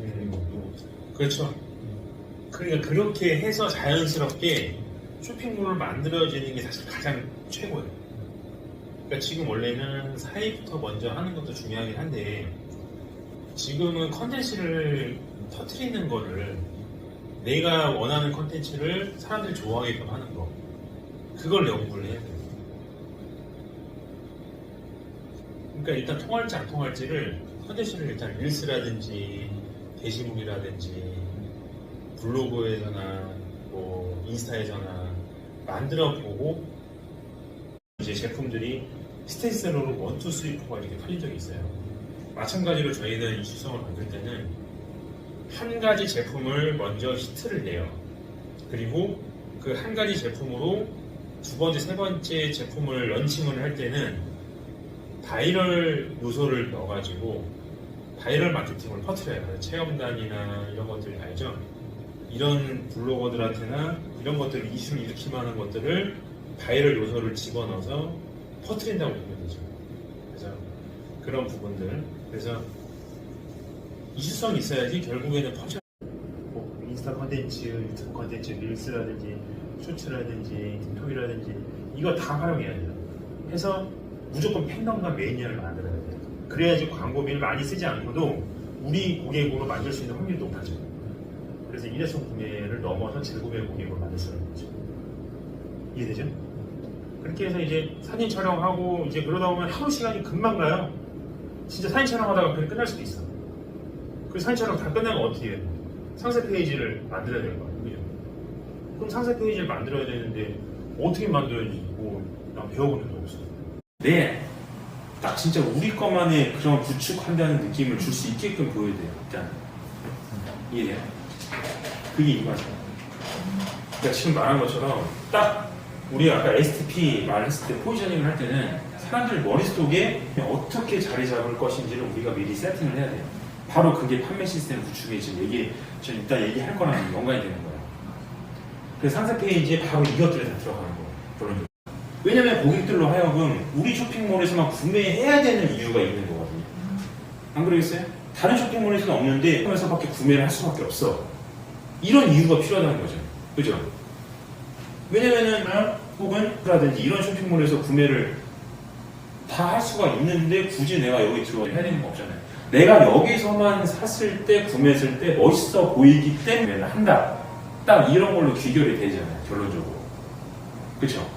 음, 그렇죠. 그러니까 그렇게 해서 자연스럽게 쇼핑몰을 만들어지는 게 사실 가장 최고예요. 그러니까 지금 원래는 사이부터 먼저 하는 것도 중요하긴 한데 지금은 컨텐츠를 터트리는 거를 내가 원하는 컨텐츠를 사람들이 좋아하게끔 하는 거 그걸 연구를 해야 돼요. 그러니까 일단 통할지 안 통할지를 컨텐츠를 일단 릴스라든지 게시물이라든지 블로그에서나 뭐 인스타에서나 만들어 보고 이제 제품들이 스테이셀러로 원투 포가 이렇게 팔린 적이 있어요. 마찬가지로 저희는 이슈성을 만들 때는 한 가지 제품을 먼저 히트를 내요. 그리고 그 한 가지 제품으로 두 번째, 세 번째 제품을 런칭을 할 때는 바이럴 요소를 넣어가지고 바이럴 마케팅을. 그래서 체험단이나 이런 것들 알죠? 이런 블로거들한테나 이런 것들을 이슈를 일으키면 하는 것들을 바이럴 요소를 집어넣어서 퍼뜨린다고 보면 되죠. 그래서 그런 부분들. 그래서 이슈성이 있어야지 결국에는 퍼져. 뭐 인스타 컨텐츠, 유튜브 컨텐츠, 릴스라든지 쇼츠라든지 틱톡이라든지 이거 다 활용해야 돼요. 해서 무조건 팬덤과 매니아를 만들어야 돼요. 그래야지 광고비를 많이 쓰지 않고도 우리 고객으로 만들 수 있는 확률이 높아져. 그래서 일회성 구매를 넘어서 재구매 고객으로 만들 수 있는 거죠. 이해되죠? 그렇게 해서 이제 사진 촬영하고 이제 그러다 보면 하루 시간이 금방 가요. 진짜 사진 촬영하다가 그냥 끝날 수도 있어. 그 사진 촬영 다 끝나면 어떻게 해요? 상세 페이지를 만들어야 되는 거예요. 그죠? 그럼 상세 페이지를 만들어야 되는데 어떻게 만들어야지 뭐 난 배워본 적도 없어. 네. 딱 진짜 우리 것만의 그런 구축한다는 느낌을 줄 수 있게끔 보여야 돼요. 일단 이해돼요? 그게 이거죠. 그러니까 지금 말한 것처럼 딱 우리 아까 STP 말했을 때 포지셔닝을 할 때는 사람들 머릿속에 어떻게 자리 잡을 것인지를 우리가 미리 세팅을 해야 돼요. 바로 그게 판매 시스템 구축에 지금 얘기, 지금 이따 얘기할 거랑 연관이 되는 거예요. 그래서 상세 페이지에 바로 이것들이 다 들어가는 거예요. 왜냐면 고객들로 하여금 우리 쇼핑몰에서만 구매해야 되는 이유가 있는 거거든요. 안 그러겠어요? 다른 쇼핑몰에서는 없는데 에서밖에 구매를 할 수밖에 없어. 이런 이유가 필요하다는 거죠. 그죠? 왜냐면은 어? 혹은 라든지 이런 쇼핑몰에서 구매를 다 할 수가 있는데 굳이 내가 여기 들어와 해야 되는 거 없잖아요. 내가 여기서만 샀을 때 구매했을 때 멋있어 보이기 때문에 한다. 딱 이런 걸로 귀결이 되잖아요. 결론적으로. 그쵸?